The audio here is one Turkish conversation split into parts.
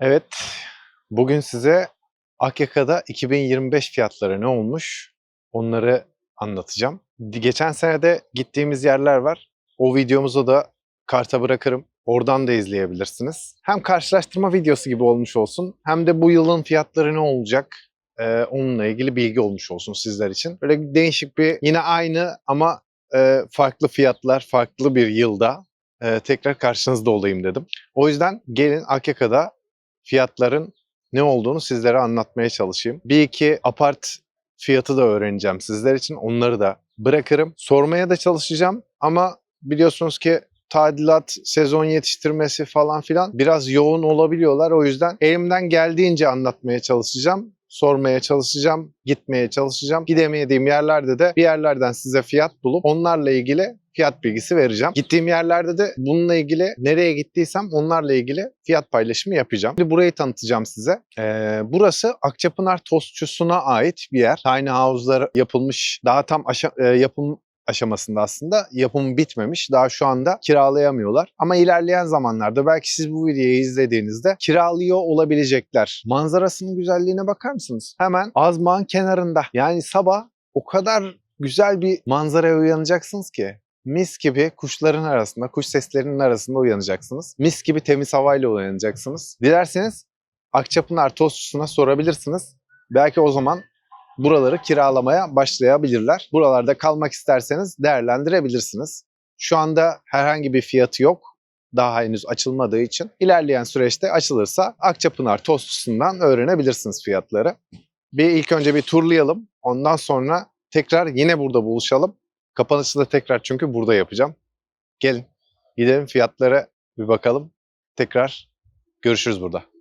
Evet, bugün size Akyaka'da 2025 fiyatları ne olmuş onları anlatacağım. Geçen sene de gittiğimiz yerler var. O videomuzu da karta bırakırım. Oradan da izleyebilirsiniz. Hem karşılaştırma videosu gibi olmuş olsun hem de bu yılın fiyatları ne olacak e, onunla ilgili bilgi olmuş olsun sizler için. Böyle değişik bir yine aynı ama e, farklı fiyatlar farklı bir yılda e, tekrar karşınızda olayım dedim. O yüzden gelin Akyaka'da fiyatların ne olduğunu sizlere anlatmaya çalışayım. Bir iki apart fiyatı da öğreneceğim sizler için. Onları da bırakırım. Sormaya da çalışacağım ama biliyorsunuz ki tadilat, sezon yetiştirmesi falan filan biraz yoğun olabiliyorlar. O yüzden elimden geldiğince anlatmaya çalışacağım. Sormaya çalışacağım, gitmeye çalışacağım. Gidemediğim yerlerde de bir yerlerden size fiyat bulup onlarla ilgili fiyat bilgisi vereceğim. Gittiğim yerlerde de bununla ilgili nereye gittiysem onlarla ilgili fiyat paylaşımı yapacağım. Şimdi burayı tanıtacağım size. Ee, burası Akçapınar Tostçusu'na ait bir yer. Tiny house'lar yapılmış, daha tam aşa- e, yapım aşamasında aslında yapımı bitmemiş. Daha şu anda kiralayamıyorlar. Ama ilerleyen zamanlarda belki siz bu videoyu izlediğinizde kiralıyor olabilecekler. Manzarasının güzelliğine bakar mısınız? Hemen Azmağın kenarında. Yani sabah o kadar güzel bir manzaraya uyanacaksınız ki mis gibi kuşların arasında, kuş seslerinin arasında uyanacaksınız. Mis gibi temiz havayla uyanacaksınız. Dilerseniz Akçapınar Tostçusu'na sorabilirsiniz. Belki o zaman buraları kiralamaya başlayabilirler. Buralarda kalmak isterseniz değerlendirebilirsiniz. Şu anda herhangi bir fiyatı yok. Daha henüz açılmadığı için. ilerleyen süreçte açılırsa Akçapınar Tostçusu'ndan öğrenebilirsiniz fiyatları. Bir ilk önce bir turlayalım. Ondan sonra tekrar yine burada buluşalım. Kapanışı da tekrar çünkü burada yapacağım. Gelin gidelim fiyatlara bir bakalım. Tekrar görüşürüz burada.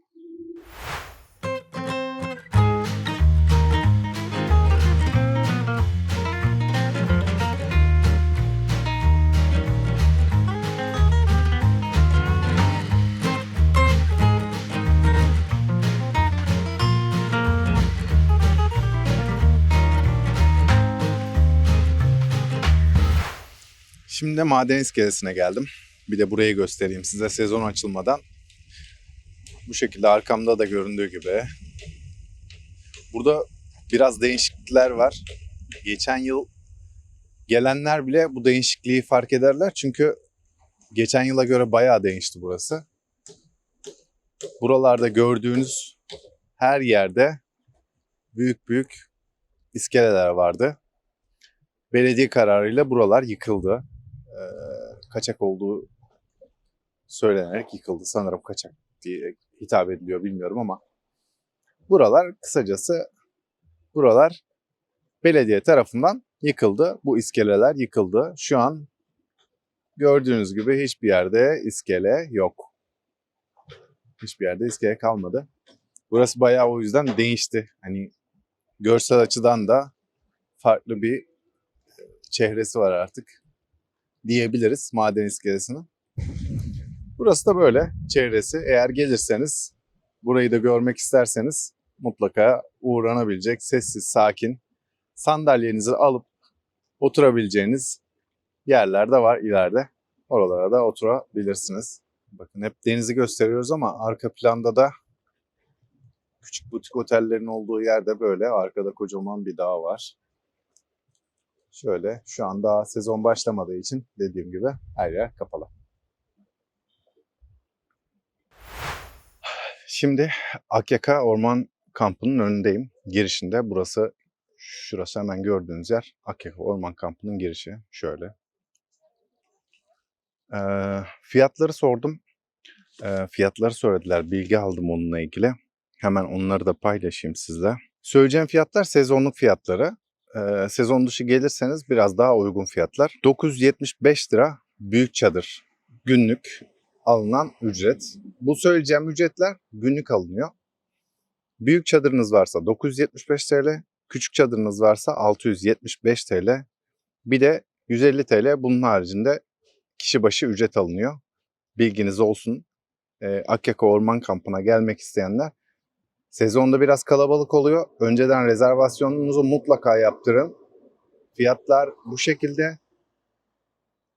Şimdi de maden iskelesine geldim. Bir de burayı göstereyim size sezon açılmadan. Bu şekilde arkamda da göründüğü gibi. Burada biraz değişiklikler var. Geçen yıl gelenler bile bu değişikliği fark ederler. Çünkü geçen yıla göre bayağı değişti burası. Buralarda gördüğünüz her yerde büyük büyük iskeleler vardı. Belediye kararıyla buralar yıkıldı e, kaçak olduğu söylenerek yıkıldı. Sanırım kaçak diye hitap ediliyor bilmiyorum ama buralar kısacası buralar belediye tarafından yıkıldı. Bu iskeleler yıkıldı. Şu an gördüğünüz gibi hiçbir yerde iskele yok. Hiçbir yerde iskele kalmadı. Burası bayağı o yüzden değişti. Hani görsel açıdan da farklı bir çehresi var artık diyebiliriz maden iskelesinin. Burası da böyle çevresi. Eğer gelirseniz burayı da görmek isterseniz mutlaka uğranabilecek sessiz, sakin sandalyenizi alıp oturabileceğiniz yerler de var ileride. Oralara da oturabilirsiniz. Bakın hep denizi gösteriyoruz ama arka planda da küçük butik otellerin olduğu yerde böyle arkada kocaman bir dağ var. Şöyle şu an daha sezon başlamadığı için dediğim gibi her yer kapalı. Şimdi Akyaka Orman Kampı'nın önündeyim. Girişinde burası şurası hemen gördüğünüz yer Akyaka Orman Kampı'nın girişi. Şöyle. Ee, fiyatları sordum. Ee, fiyatları söylediler. Bilgi aldım onunla ilgili. Hemen onları da paylaşayım sizle. Söyleyeceğim fiyatlar sezonluk fiyatları. Sezon dışı gelirseniz biraz daha uygun fiyatlar. 975 lira büyük çadır. Günlük alınan ücret. Bu söyleyeceğim ücretler günlük alınıyor. Büyük çadırınız varsa 975 TL, küçük çadırınız varsa 675 TL. Bir de 150 TL bunun haricinde kişi başı ücret alınıyor. Bilginiz olsun. Ee, Akyaka Orman Kampı'na gelmek isteyenler sezonda biraz kalabalık oluyor. Önceden rezervasyonunuzu mutlaka yaptırın. Fiyatlar bu şekilde.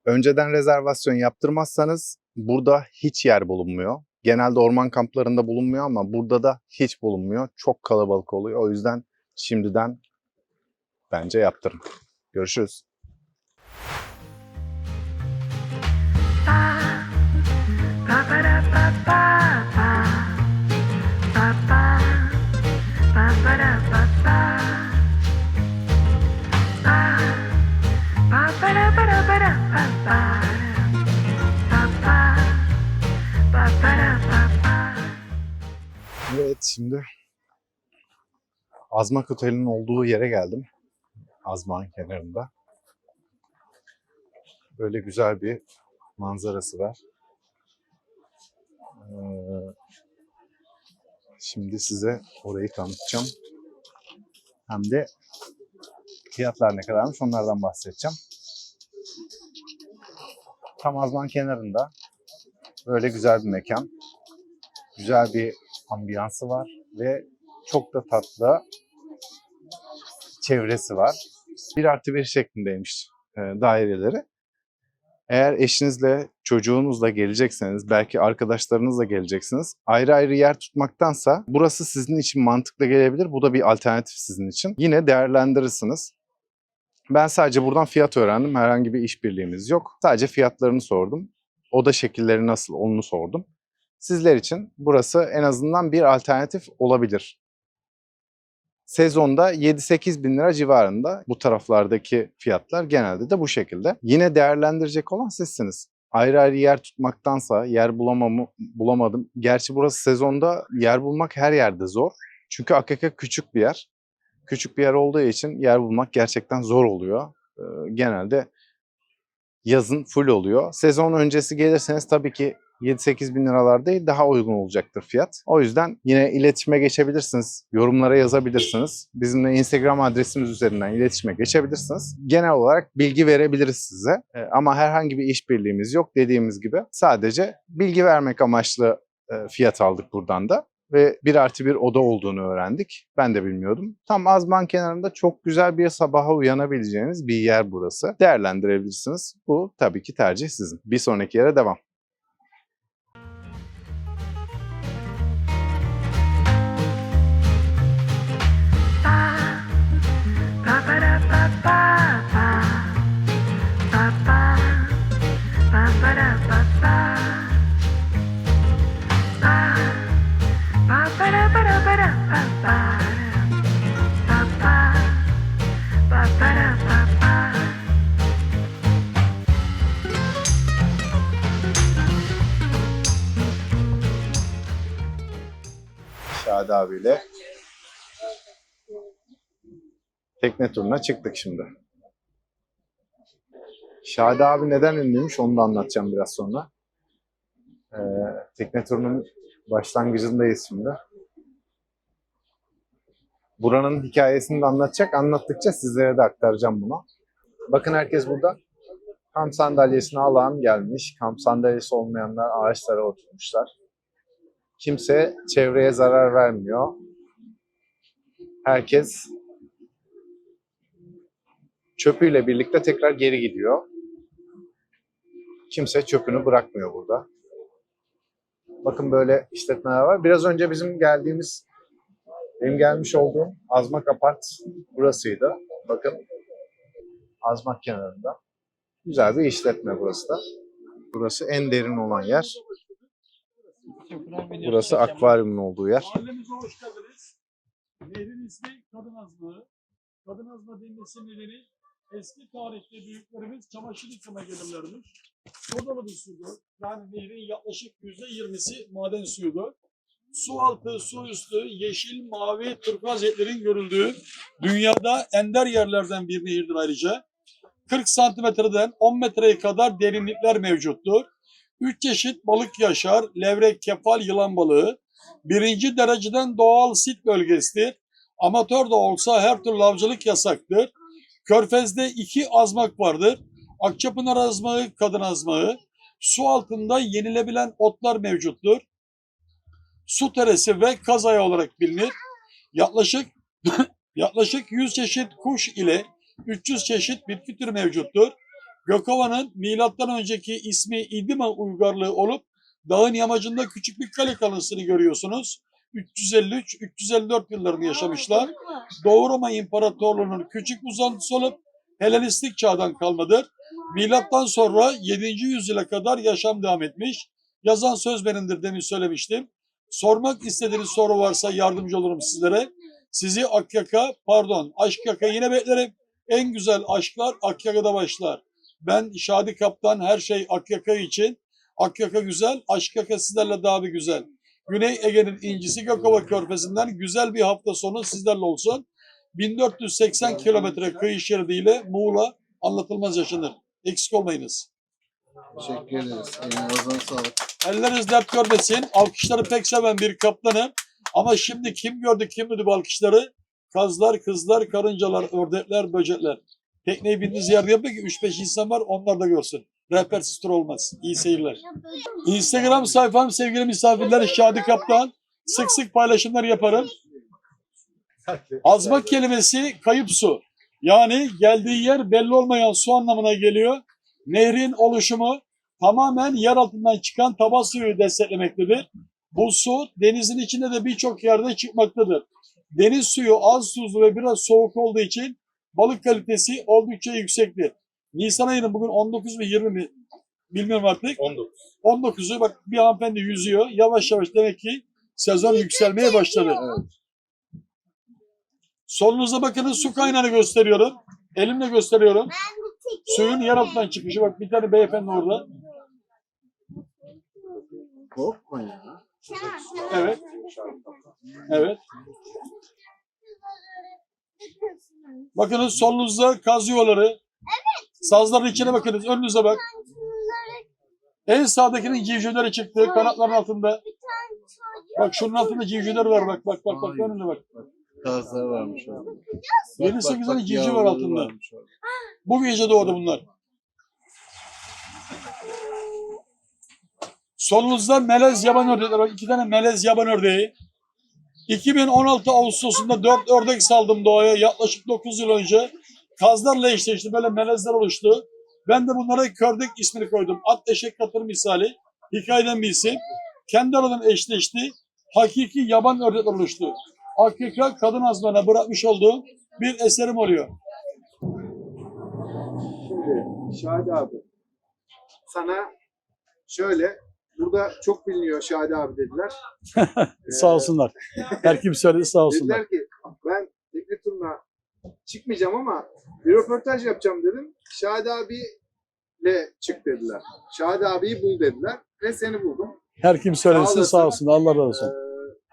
Önceden rezervasyon yaptırmazsanız burada hiç yer bulunmuyor. Genelde orman kamplarında bulunmuyor ama burada da hiç bulunmuyor. Çok kalabalık oluyor. O yüzden şimdiden bence yaptırın. Görüşürüz. Evet şimdi Azmak Otel'in olduğu yere geldim. Azmak'ın kenarında. Böyle güzel bir manzarası var. Ee, şimdi size orayı tanıtacağım. Hem de fiyatlar ne kadarmış onlardan bahsedeceğim. Tam Azman kenarında böyle güzel bir mekan. Güzel bir ambiyansı var ve çok da tatlı çevresi var. Bir artı bir şeklindeymiş e, daireleri. Eğer eşinizle, çocuğunuzla gelecekseniz, belki arkadaşlarınızla geleceksiniz. Ayrı ayrı yer tutmaktansa burası sizin için mantıklı gelebilir. Bu da bir alternatif sizin için. Yine değerlendirirsiniz. Ben sadece buradan fiyat öğrendim. Herhangi bir işbirliğimiz yok. Sadece fiyatlarını sordum. Oda şekilleri nasıl onu sordum. Sizler için burası en azından bir alternatif olabilir. Sezonda 7-8 bin lira civarında bu taraflardaki fiyatlar genelde de bu şekilde. Yine değerlendirecek olan sizsiniz. Ayrı ayrı yer tutmaktansa yer bulamamı, bulamadım. Gerçi burası sezonda yer bulmak her yerde zor. Çünkü AKK küçük bir yer. Küçük bir yer olduğu için yer bulmak gerçekten zor oluyor. Genelde yazın full oluyor. Sezon öncesi gelirseniz tabii ki 7-8 bin liralar değil daha uygun olacaktır fiyat. O yüzden yine iletişime geçebilirsiniz. Yorumlara yazabilirsiniz. Bizimle Instagram adresimiz üzerinden iletişime geçebilirsiniz. Genel olarak bilgi verebiliriz size. E, Ama herhangi bir işbirliğimiz yok dediğimiz gibi. Sadece bilgi vermek amaçlı e, fiyat aldık buradan da. Ve bir artı bir oda olduğunu öğrendik. Ben de bilmiyordum. Tam Azman kenarında çok güzel bir sabaha uyanabileceğiniz bir yer burası. Değerlendirebilirsiniz. Bu tabii ki tercih sizin. Bir sonraki yere devam. Şadi abiyle tekne turuna çıktık şimdi. Şadi abi neden ünlüymüş onu da anlatacağım biraz sonra. Ee, tekne turunun başlangıcındayız şimdi. Buranın hikayesini de anlatacak. Anlattıkça sizlere de aktaracağım bunu. Bakın herkes burada. Kamp sandalyesini alan gelmiş. Kamp sandalyesi olmayanlar ağaçlara oturmuşlar. Kimse çevreye zarar vermiyor. Herkes çöpüyle birlikte tekrar geri gidiyor. Kimse çöpünü bırakmıyor burada. Bakın böyle işletmeler var. Biraz önce bizim geldiğimiz, benim gelmiş olduğum Azmak Apart burasıydı. Bakın Azmak kenarında. Güzel bir işletme burası da. Burası en derin olan yer. Burası akvaryumun olduğu yer. Mahallemize hoş geldiniz. Nehrin ismi Kadın Azlığı. Kadın Azlığı denmesi nedeni eski tarihte büyüklerimiz çamaşır yıkama gelirlermiş. sodalı bir sudur. Yani nehrin yaklaşık yüzde yirmisi maden suyudur. Su altı, su üstü, yeşil, mavi, turkuaz etlerin görüldüğü dünyada ender yerlerden bir nehirdir ayrıca. 40 santimetreden 10 metreye kadar derinlikler mevcuttur. Üç çeşit balık yaşar, levrek, kefal, yılan balığı. Birinci dereceden doğal sit bölgesidir. Amatör de olsa her türlü avcılık yasaktır. Körfez'de iki azmak vardır. Akçapınar azmağı, kadın azmağı. Su altında yenilebilen otlar mevcuttur. Su teresi ve kazaya olarak bilinir. Yaklaşık yaklaşık 100 çeşit kuş ile 300 çeşit bitki türü mevcuttur. Gökova'nın milattan önceki ismi İdima uygarlığı olup dağın yamacında küçük bir kale kalıntısını görüyorsunuz. 353-354 yıllarını yaşamışlar. Doğu Roma İmparatorluğu'nun küçük uzantısı olup Helenistik çağdan kalmadır. Milattan sonra 7. yüzyıla kadar yaşam devam etmiş. Yazan söz benimdir demin söylemiştim. Sormak istediğiniz soru varsa yardımcı olurum sizlere. Sizi Akyaka, pardon Aşkyaka yine beklerim. En güzel aşklar Akyaka'da başlar. Ben Şadi Kaptan her şey Akyaka için. Akyaka güzel, Aşkyaka sizlerle daha bir güzel. Güney Ege'nin incisi Gökova Körfezi'nden güzel bir hafta sonu sizlerle olsun. 1480 kilometre kıyı şeridiyle Muğla anlatılmaz yaşanır. Eksik olmayınız. Teşekkür ederiz. Ağzına sağlık. Elleriniz dert görmesin. Alkışları pek seven bir kaptanım. Ama şimdi kim gördü kim duydu bu alkışları? Kazlar, kızlar, karıncalar, ördekler, böcekler. Tekneyi bindiğiniz yerde yapın ki 3-5 insan var onlar da görsün. Rehbersiz tur olmaz. İyi seyirler. Instagram sayfam sevgili misafirler Şadi Kaptan. Sık sık paylaşımlar yaparım. Azmak kelimesi kayıp su. Yani geldiği yer belli olmayan su anlamına geliyor. Nehrin oluşumu tamamen yer altından çıkan taba suyu desteklemektedir. Bu su denizin içinde de birçok yerde çıkmaktadır. Deniz suyu az tuzlu ve biraz soğuk olduğu için balık kalitesi oldukça yüksektir. Nisan ayının bugün 19 ve 20 mi bilmiyorum artık. 19. 19'u bak bir hanımefendi yüzüyor. Yavaş yavaş demek ki sezon yükselmeye başladı. Evet. Solunuza bakınız su kaynağını gösteriyorum. Elimle gösteriyorum. Suyun yer altından çıkışı bak bir tane beyefendi orada. Korkma ya. Evet. Evet. Bakınız solunuzda kaz yuvaları. Evet. Sazların içine bakınız. Önünüze bak. En sağdakinin civcivleri çıktı kanatların altında. Bak şunun altında civcivler var bak bak bak bak önüne bak. Kazlar varmış orada. Bak, sekiz tane civciv var altında. Bu gece doğdu bunlar. Solunuzda melez yaban ördekleri var. İki tane melez yaban ördeği. 2016 Ağustos'unda 4 ördek saldım doğaya yaklaşık 9 yıl önce. Kazlarla eşleşti. Böyle melezler oluştu. Ben de bunlara kördek ismini koydum. At eşek katır misali. Hikayeden bir isim. Kendi aradan eşleşti. Hakiki yaban ördekler oluştu. Hakika kadın azmana bırakmış olduğum bir eserim oluyor. Şimdi Şadi abi sana şöyle burada çok biliniyor Şadi abi dediler. Ee, Sağ olsunlar. Her kim söyledi sağ olsunlar. Dediler ki ben tekne turuna çıkmayacağım ama bir röportaj yapacağım dedim. Şadi abiyle çık dediler. Şadi abiyi bul dediler ve seni buldum. Her kim söylesin Sağ sağ olsun. Allah razı Ee, olsun.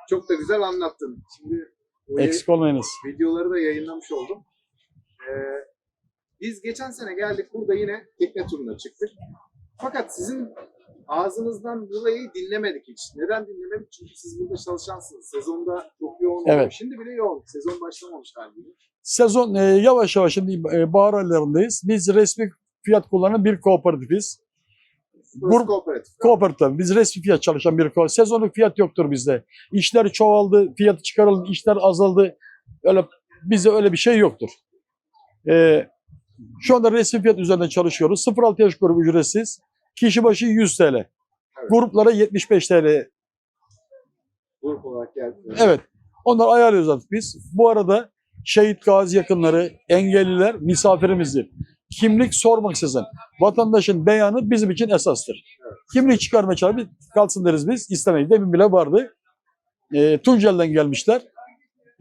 Çok da güzel anlattın. Şimdi Eksik olmayınız. videoları da yayınlamış oldum. Ee, biz geçen sene geldik burada yine tekne turuna çıktık. Fakat sizin ağzınızdan burayı dinlemedik hiç. Neden dinlemedik? Çünkü siz burada çalışansınız. Sezonda çok yoğun Evet. olmuş. Şimdi bile yoğun. Sezon başlamamış haliyle. Sezon e, yavaş yavaş şimdi e, bahar aylarındayız. Biz resmi fiyat kullanan bir kooperatifiz. Grup- kooperatif. Kooperatif. Biz resmi fiyat çalışan bir kooperatif. Sezonluk fiyat yoktur bizde. İşler çoğaldı, fiyatı çıkarıldı, işler azaldı. Öyle bizde öyle bir şey yoktur. E, şu anda resmi fiyat üzerinden çalışıyoruz. 0-6 yaş grubu ücretsiz. Kişi başı 100 TL. Gruplara 75 TL Grup olarak geldi. Evet. Onları ayarlıyoruz artık biz. Bu arada şehit gazi yakınları, engelliler misafirimizdir. Kimlik sormaksızın. Vatandaşın beyanı bizim için esastır. Kimlik çıkarmaya çalışıp kalsın deriz biz. İstemeyiz. Demin bile vardı. E, Tunceli'den gelmişler.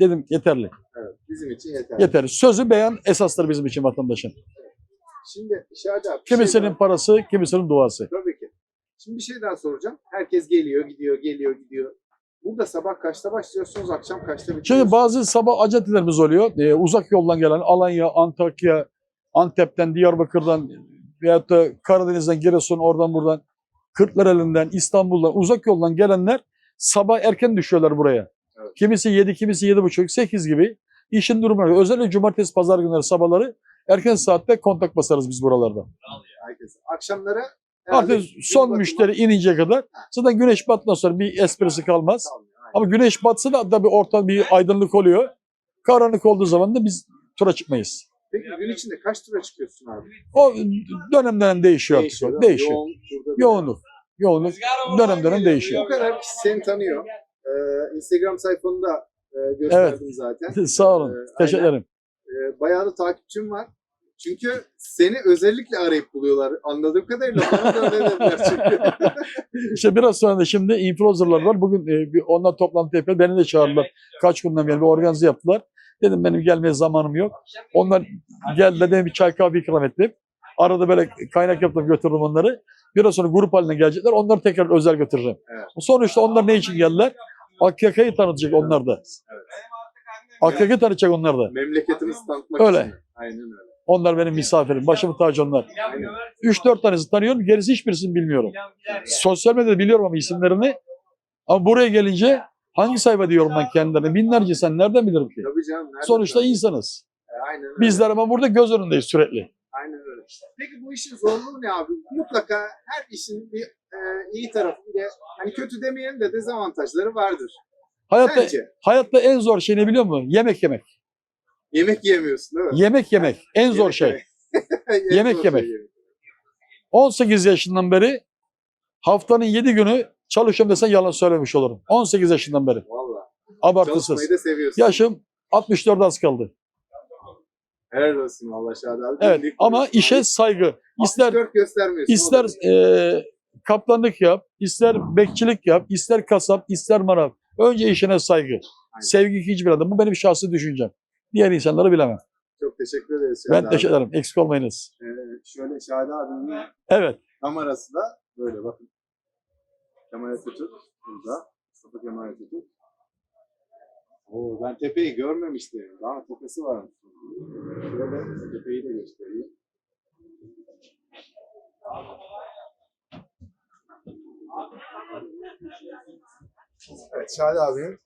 Dedim yeterli. Evet, bizim için yeter. Yeterli. Sözü beyan esastır bizim için vatandaşın. Şimdi Şadi abi. şey Kimisinin daha- parası, kimisinin duası. Tabii ki. Şimdi bir şey daha soracağım. Herkes geliyor, gidiyor, geliyor, gidiyor. Burada sabah kaçta başlıyorsunuz, akşam kaçta bitiriyorsunuz? Şimdi bazı sabah acentilerimiz oluyor. Ee, uzak yoldan gelen Alanya, Antakya, Antep'ten, Diyarbakır'dan veyahut da Karadeniz'den, Giresun, oradan buradan, Kırklareli'nden, İstanbul'dan, uzak yoldan gelenler sabah erken düşüyorlar buraya. Evet. Kimisi 7, kimisi 7.30, 8 gibi. İşin durumuna göre. Özellikle cumartesi, pazar günleri sabahları erken saatte kontak basarız biz buralarda. Herkes. Akşamları Artık son batımı müşteri ininceye kadar zaten güneş battıktan sonra bir esprisi kalmaz. kalmıyor. Ama güneş batsa da tabii orta bir aydınlık oluyor. Karanlık olduğu zaman da biz tura çıkmayız. Peki gün içinde kaç tura çıkıyorsun abi? O değişiyor. artık. değil mi? Değişiyor. Yoğun, turda bir- Yoğunluk. Yoğunluk dönem dönem değişiyor. Bu kadar kişi seni tanıyor. Ee, Instagram sayfanı da e, gösterdim zaten. Sağ olun. Ee, Teşekkür ederim. Ee, bayağı da takipçim var. Çünkü seni özellikle arayıp buluyorlar. Anladığım kadarıyla bana da öyle dediler çünkü. İşte biraz sonra da şimdi influencerlar var. Bugün e, bir onlar toplantı yapıyor. Beni de çağırdılar. Kaç günden beri bir organize yaptılar. Dedim benim gelmeye zamanım yok. Onlar geldiler. Dedim bir çay kahve ikram ettim. Arada böyle kaynak yaptım götürdüm onları. Biraz sonra grup haline gelecekler. Onları tekrar özel götüreceğim. Evet. Sonuçta onlar ne için geldiler? AKK'yı tanıtacak onlar da. AKK'yı tanıtacak onlar da. Memleketimizi tanıtmak Öyle. için. Aynen öyle. Onlar benim misafirim. Başımın tacı onlar. Aynen. 3-4 tanesi tanıyorum. Gerisi hiçbirisini bilmiyorum. Sosyal medyada biliyorum ama isimlerini. Ama buraya gelince hangi sayfa diyorum ben kendilerine? Binlerce sen nereden bilirim ki? Tabii canım. nereden Sonuçta tanıdın? insanız. E, Aynen öyle. Bizler ama burada göz önündeyiz sürekli. Aynen öyle. Peki bu işin zorluğu ne abi? Mutlaka her işin bir e, iyi tarafı bir de hani kötü demeyelim de dezavantajları vardır. Hayatta, Sence? hayatta en zor şey ne biliyor musun? Yemek yemek. Yemek yiyemiyorsun değil mi? Yemek yemek. En zor Yemek şey. yemek. En Yemek şey yemek. 18 yaşından beri haftanın 7 günü çalışıyorum desen yalan söylemiş olurum. 18 yaşından beri. Valla. Abartısız. Çalışmayı da seviyorsun. Yaşım 64 az kaldı. Helal olsun valla abi. Evet Birlik ama işe saygı. İster 64 göstermiyorsun. ister da- e, kaptanlık yap, ister bekçilik yap, ister kasap, ister manav. Önce işine saygı. Sevgi hiçbir adam. Bu benim şahsi düşüncem. Diğer insanları bilemem. Çok teşekkür ederiz Şadi Ben teşekkür ederim. Eksik olmayınız. Ee, şöyle Şadi abinin Evet. kamerası da böyle bakın. Kemal Atatürk burada. Mustafa Kemal Atatürk. Oo, ben tepeyi görmemiştim. Daha tepesi var. Şöyle tepeyi de göstereyim. Evet Şadi abinin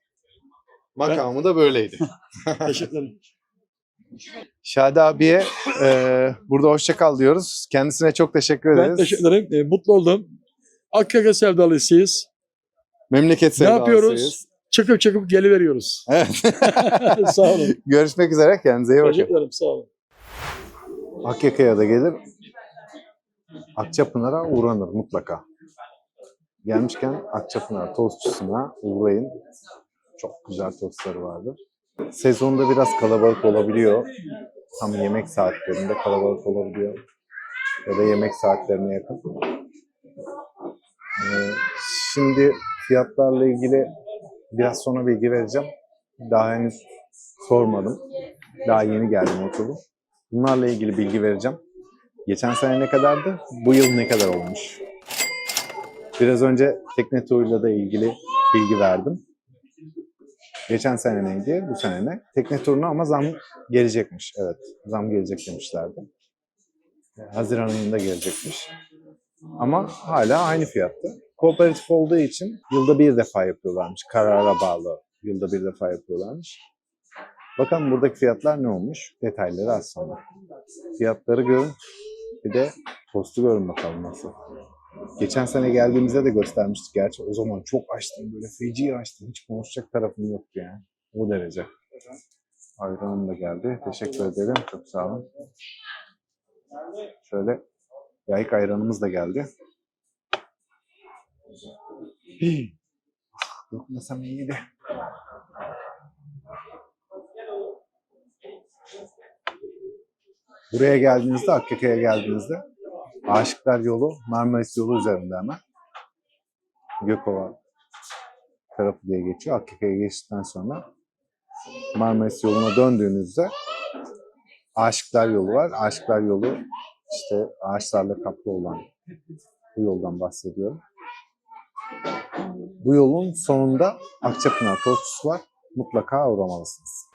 makamı da böyleydi. Teşekkür ederim. Şadi abiye e, burada hoşça kal diyoruz. Kendisine çok teşekkür ederiz. Ben teşekkür ederim. E, mutlu oldum. Akkaka sevdalısıyız. Memleket Ne sevdalısıyız. yapıyoruz? Çıkıp çıkıp geliveriyoruz. Evet. sağ olun. Görüşmek üzere. Kendinize iyi bakın. Teşekkür ederim. Sağ olun. Akyaka'ya da gelir. Akçapınar'a uğranır mutlaka. Gelmişken Akçapınar tostçusuna uğrayın. Çok güzel tostları vardır. Sezonda biraz kalabalık olabiliyor. Tam yemek saatlerinde kalabalık olabiliyor. Ya da yemek saatlerine yakın. Ee, şimdi fiyatlarla ilgili biraz sonra bilgi vereceğim. Daha henüz sormadım. Daha yeni geldim oturdum. Bunlarla ilgili bilgi vereceğim. Geçen sene ne kadardı? Bu yıl ne kadar olmuş? Biraz önce tekne turuyla da ilgili bilgi verdim. Geçen sene neydi? Bu sene ne? Tekne turuna ama zam gelecekmiş. Evet, zam gelecek demişlerdi. Haziran ayında gelecekmiş. Ama hala aynı fiyatta. Kooperatif olduğu için yılda bir defa yapıyorlarmış. Karara bağlı yılda bir defa yapıyorlarmış. Bakalım buradaki fiyatlar ne olmuş? Detayları az sonra. Fiyatları görün. Bir de tostu görün bakalım nasıl. Geçen sene geldiğimizde de göstermiştik gerçi. O zaman çok açtım böyle feci açtım. Hiç konuşacak tarafım yoktu yani. O derece. Ayranım da geldi. Teşekkür ederim. Çok sağ olun. Şöyle yayık ayranımız da geldi. Dokunmasam iyiydi. Buraya geldiğinizde, Akkaka'ya geldiğinizde Aşıklar Yolu, Marmaris Yolu üzerinde hemen. Gökova tarafı diye geçiyor. Akkaka'ya geçtikten sonra Marmaris Yolu'na döndüğünüzde Aşıklar Yolu var. Aşıklar Yolu İşte ağaçlarla kaplı olan bu yoldan bahsediyorum. Bu yolun sonunda Akçapınar Tortusu var. Mutlaka uğramalısınız.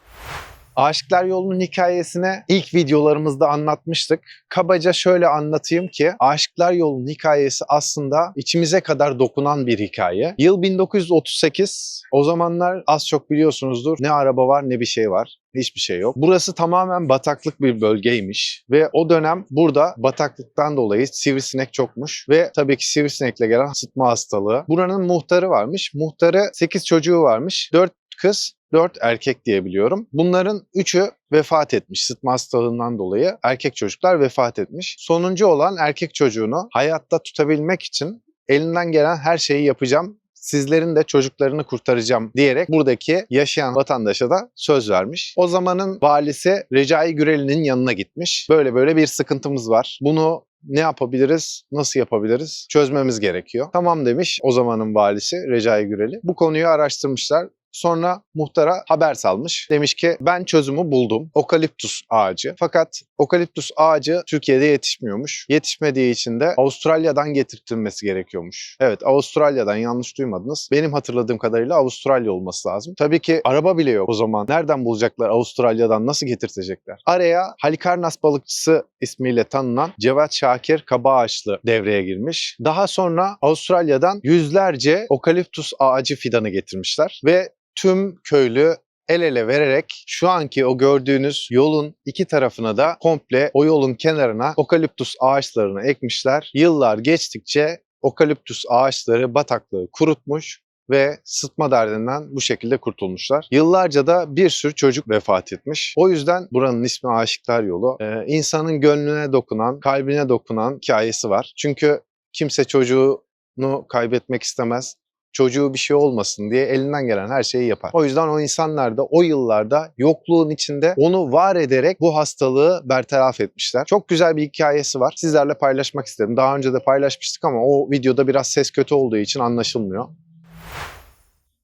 Aşıklar Yolu'nun hikayesine ilk videolarımızda anlatmıştık. Kabaca şöyle anlatayım ki Aşıklar Yolu'nun hikayesi aslında içimize kadar dokunan bir hikaye. Yıl 1938. O zamanlar az çok biliyorsunuzdur ne araba var ne bir şey var. Hiçbir şey yok. Burası tamamen bataklık bir bölgeymiş ve o dönem burada bataklıktan dolayı sivrisinek çokmuş ve tabii ki sivrisinekle gelen sıtma hastalığı. Buranın muhtarı varmış. Muhtarı 8 çocuğu varmış. 4 kız, 4 erkek diye biliyorum. Bunların 3'ü vefat etmiş sıtma hastalığından dolayı. Erkek çocuklar vefat etmiş. Sonuncu olan erkek çocuğunu hayatta tutabilmek için elinden gelen her şeyi yapacağım. Sizlerin de çocuklarını kurtaracağım diyerek buradaki yaşayan vatandaşa da söz vermiş. O zamanın valisi Recai Güreli'nin yanına gitmiş. Böyle böyle bir sıkıntımız var. Bunu ne yapabiliriz, nasıl yapabiliriz çözmemiz gerekiyor. Tamam demiş o zamanın valisi Recai Güreli. Bu konuyu araştırmışlar. Sonra muhtara haber salmış. Demiş ki ben çözümü buldum. Okaliptus ağacı. Fakat okaliptus ağacı Türkiye'de yetişmiyormuş. Yetişmediği için de Avustralya'dan getirtilmesi gerekiyormuş. Evet Avustralya'dan yanlış duymadınız. Benim hatırladığım kadarıyla Avustralya olması lazım. Tabii ki araba bile yok o zaman. Nereden bulacaklar Avustralya'dan nasıl getirtecekler? Araya Halikarnas balıkçısı ismiyle tanınan Cevat Şakir Kabaağaçlı devreye girmiş. Daha sonra Avustralya'dan yüzlerce okaliptus ağacı fidanı getirmişler ve tüm köylü el ele vererek şu anki o gördüğünüz yolun iki tarafına da komple o yolun kenarına okaliptus ağaçlarını ekmişler. Yıllar geçtikçe okaliptus ağaçları bataklığı kurutmuş ve sıtma derdinden bu şekilde kurtulmuşlar. Yıllarca da bir sürü çocuk vefat etmiş. O yüzden buranın ismi Aşıklar Yolu. Ee, insanın gönlüne dokunan, kalbine dokunan hikayesi var. Çünkü kimse çocuğunu kaybetmek istemez çocuğu bir şey olmasın diye elinden gelen her şeyi yapar. O yüzden o insanlar da o yıllarda yokluğun içinde onu var ederek bu hastalığı bertaraf etmişler. Çok güzel bir hikayesi var. Sizlerle paylaşmak istedim. Daha önce de paylaşmıştık ama o videoda biraz ses kötü olduğu için anlaşılmıyor.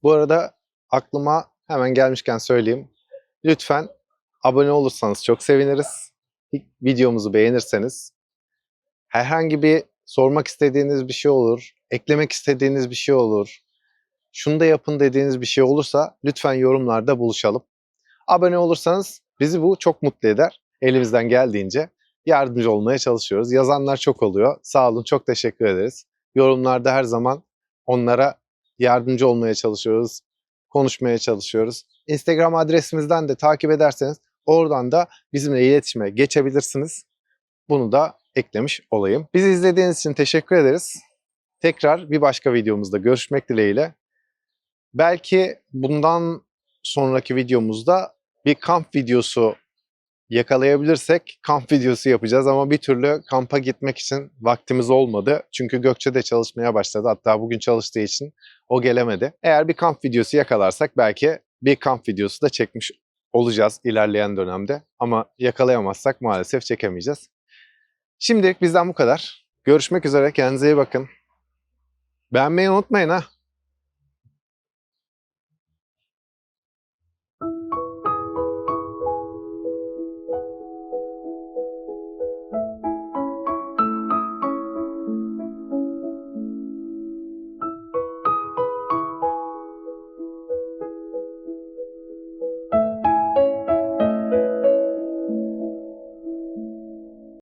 Bu arada aklıma hemen gelmişken söyleyeyim. Lütfen abone olursanız çok seviniriz. Videomuzu beğenirseniz herhangi bir sormak istediğiniz bir şey olur, eklemek istediğiniz bir şey olur, şunu da yapın dediğiniz bir şey olursa lütfen yorumlarda buluşalım. Abone olursanız bizi bu çok mutlu eder. Elimizden geldiğince yardımcı olmaya çalışıyoruz. Yazanlar çok oluyor. Sağ olun, çok teşekkür ederiz. Yorumlarda her zaman onlara yardımcı olmaya çalışıyoruz, konuşmaya çalışıyoruz. Instagram adresimizden de takip ederseniz oradan da bizimle iletişime geçebilirsiniz. Bunu da eklemiş olayım. Bizi izlediğiniz için teşekkür ederiz. Tekrar bir başka videomuzda görüşmek dileğiyle. Belki bundan sonraki videomuzda bir kamp videosu yakalayabilirsek kamp videosu yapacağız ama bir türlü kampa gitmek için vaktimiz olmadı. Çünkü Gökçe de çalışmaya başladı. Hatta bugün çalıştığı için o gelemedi. Eğer bir kamp videosu yakalarsak belki bir kamp videosu da çekmiş olacağız ilerleyen dönemde. Ama yakalayamazsak maalesef çekemeyeceğiz. Şimdilik bizden bu kadar. Görüşmek üzere. Kendinize iyi bakın. Beğenmeyi unutmayın ha.